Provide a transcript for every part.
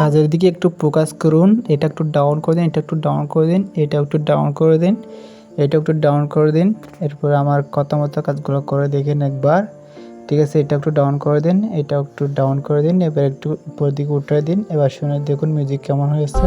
কাজের দিকে একটু ফোকাস করুন, এটা একটু ডাউন করে দিন, এটা একটু ডাউন করে দিন, এটা একটু ডাউন করে দিন, এটা একটু ডাউন করে দিন, এরপর আমার কথা মতো কাজগুলো করে দেখেন একবার, ঠিক আছে, এটা একটু ডাউন করে দিন, এটা একটু ডাউন করে দিন, এবার একটু উপর দিকে উঠে দিন, এবার শুনে দেখুন মিউজিক কেমন হয়েছে।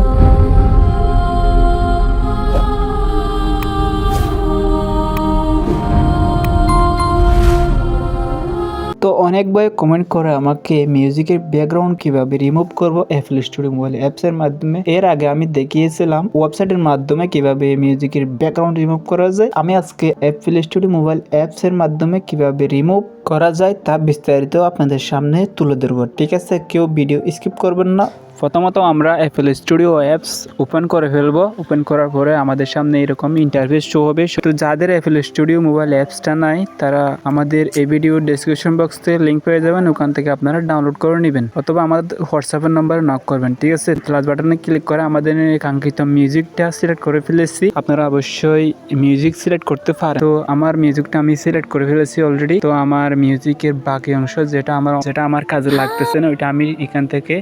অনেক ভাই কমেন্ট করে আমাকে মিউজিকের ব্যাকগ্রাউন্ড কীভাবে রিমুভ করব অ্যাপল স্টুডিও মোবাইল অ্যাপসের মাধ্যমে। এর আগে আমি দেখিয়েছিলাম ওয়েবসাইটের মাধ্যমে কীভাবে মিউজিকের ব্যাকগ্রাউন্ড রিমুভ করা যায়। আমি আজকে অ্যাপল স্টুডিও মোবাইল অ্যাপসের মাধ্যমে কীভাবে রিমুভ করা যায় তা বিস্তারিত আপনাদের সামনে তুলে ধরবো। ঠিক আছে, কেউ ভিডিও স্কিপ করবেন না। প্রথমত আমরা এফএল স্টুডিও অ্যাপস ওপেন করে ফেলব। ওপেন করার পরে আমাদের সামনে এরকম ইন্টারফেস শো হবে। তো যাদের এফএল স্টুডিও মোবাইল অ্যাপসটা নাই, তারা আমাদের এই ভিডিও ডেসক্রিপশন বক্সে লিঙ্ক পেয়ে যাবেন। ওখান থেকে আপনারা ডাউনলোড করে নেবেন। অথবা আমাদের হোয়াটসঅ্যাপের নম্বরে নক করবেন, ঠিক আছে? প্লাস বাটনে ক্লিক করে আমাদের কাঙ্ক্ষিত মিউজিকটা সিলেক্ট করে ফেলেছি। আপনারা অবশ্যই মিউজিক সিলেক্ট করতে পারেন। তো আমার মিউজিকটা আমি সিলেক্ট করে ফেলেছি অলরেডি তো আমার মিউজিকের বাকি অংশ যেটা আমার যেটা আমার কাজে লাগতেছে না, ওইটা আমি এখান থেকে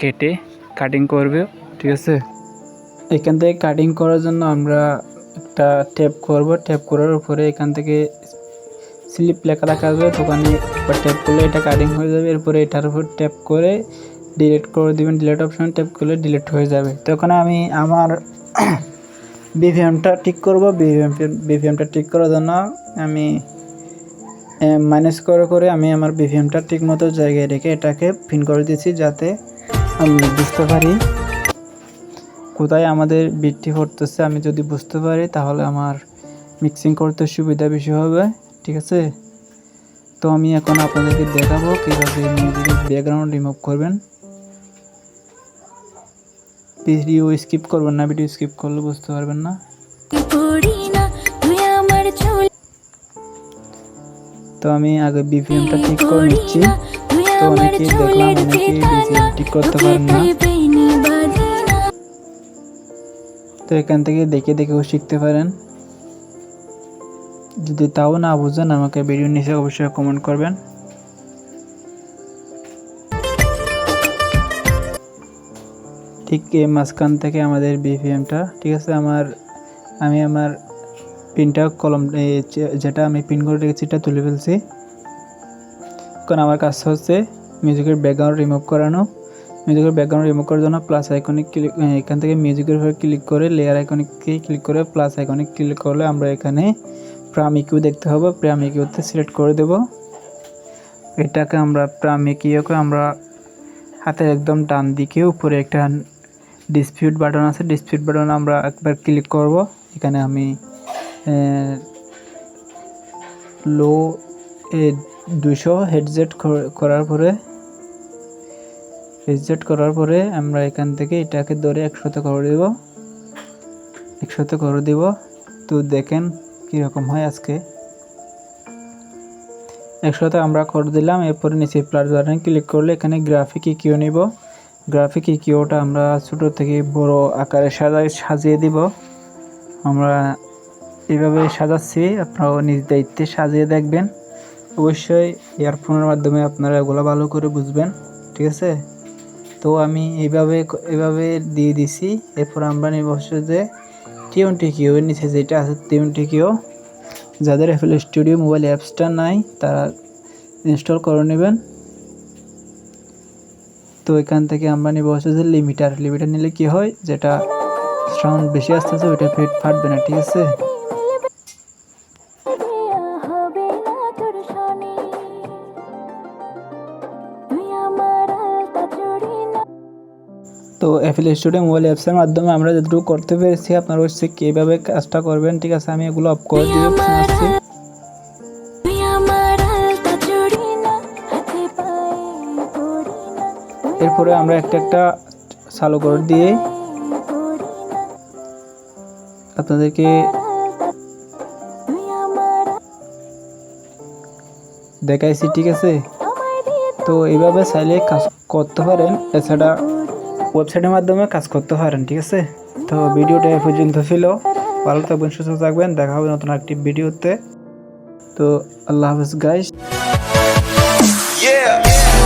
কেটে কাটিং করবে, ঠিক আছে? এখান থেকে কাটিং করার জন্য আমরা একটা ট্যাপ করব। ট্যাপ করার উপরে এখান থেকে স্লিপ লেখা রাখা তো ওখানে একবার ট্যাপ করলে এটা কাটিং হয়ে যাবে। এরপরে এটার উপর ট্যাপ করে ডিলিট করে দেবেন। ডিলিট অপশন ট্যাপ করলে ডিলিট হয়ে যাবে। তো ওখানে আমি আমার বিভিএমটা ঠিক করব। বিভিএম বিভিএমটা ঠিক করার জন্য আমি মাইনাস করে করে আমি আমার বিভিএমটা ঠিক মতো জায়গায় রেখে এটাকে পিন করে দিয়েছি যাতে আমি বুঝতে পারি। কোথায় আমাদের বিটটি পড়তেছে আমি যদি বুঝতে পারি, তাহলে আমার মিক্সিং করতে সুবিধা বেশি হবে, ঠিক আছে? তো আমি এখন আপনাদেরকে দেখাবো কীভাবে মিউজিকের ব্যাকগ্রাউন্ড রিমুভ করবেন। ভিডিও স্কিপ করবেন না ভিডিও স্কিপ করলে বুঝতে পারবেন না। তো আমি আগে বিপিএমটা ঠিক করে নিচ্ছি। তো অনেকেই দেখলাম অনেকেই ঠিক করতে পারেন না। তো এখান থেকে দেখে দেখেও শিখতে পারেন। যদি তাও না বুঝেন আমাকে ভিডিও নিচে অবশ্যই কমেন্ট করবেন। ঠিক এই মাঝখান থেকে আমাদের বিপিএমটা ঠিক আছে? আমার আমি আমার পিনটা কলম যেটা আমি পিন করে রেখেছি এটা তুলে ফেলছি। এখন আমার কাজ হচ্ছে মিউজিকের ব্যাকগ্রাউন্ড রিমুভ করানো। মিউজিকের ব্যাকগ্রাউন্ড রিমুভ করার জন্য প্লাস আইকনে ক্লিক এখান থেকে মিউজিকের উপর ক্লিক করে লেয়ার আইকনে ক্লিক করে প্লাস আইকনে ক্লিক করলে আমরা এখানে প্রামিকিউ দেখতে হবে। প্রামিকিউতে সিলেক্ট করে দেব। এটাকে আমরা প্রামিকিউকে আমরা হাতের একদম ডান দিকে উপরে একটা ডিসপিউট বাটন আছে। ডিসপিউট বাটন আমরা একবার ক্লিক করব। এখানে আমি লো দুশো হেডসেট করার পরে হেডসেট করার পরে আমরা এখান থেকে এটাকে ধরে একসাথে করে দেব। একসাথে করে দেব। তো দেখেন কীরকম হয় আজকে। একসাথে আমরা করে দিলাম। এরপরে নিচে প্লাস বাটনে ক্লিক করলে এখানে গ্রাফিক ইকিও নিব। গ্রাফিক ইকিওটা আমরা ছোটো থেকে বড় আকারে সাজাই সাজিয়ে দিব। আমরা এভাবে সাজাচ্ছি। আপনারাও নিজ দায়িত্বে সাজিয়ে দেখবেন। অবশ্যই ইয়ারফোনের মাধ্যমে আপনারা এগুলো ভালো করে বুঝবেন, ঠিক আছে? তো আমি এইভাবে এভাবে দিয়ে দিছি। এরপর আমরা নির্বাচন যে টিউনটি কিউ এর নিচে যেটা আছে টিউনটি কিউ যাদের এফএল স্টুডিও মোবাইল অ্যাপসটা নাই, তারা ইনস্টল করে নেবেন। তো এখান থেকে আমরা নিব হচ্ছে যে লিমিটার লিমিটার নিলে কি হয়? যেটা সাউন্ড বেশি আসতেছে, ওইটা ফেট ফাটবে না, ঠিক আছে? তো এফএল স্টুডিও মোবাইল অ্যাপসের মাধ্যমে আমরা যতটুকু করতে পেরেছি আপনারা হচ্ছে কীভাবে কাজটা করবেন ঠিক আছে? আমি এগুলো অফ করে দিয়ে না এরপরে আমরা একটা একটা চালু করে দিয়ে আপনাদেরকে দেখাইছি ঠিক আছে? তো এইভাবে চাইলে কাজ করতে পারেন। এছাড়া ওয়েবসাইটের মাধ্যমে কাজ করতে পারেন ঠিক আছে? তো ভিডিওটা এ পর্যন্ত ছিল। ভালো থাকবেন সুস্থ থাকবেন। দেখা হবে নতুন একটি ভিডিওতে। তো আল্লাহ হাফিজ গাইস Yeah.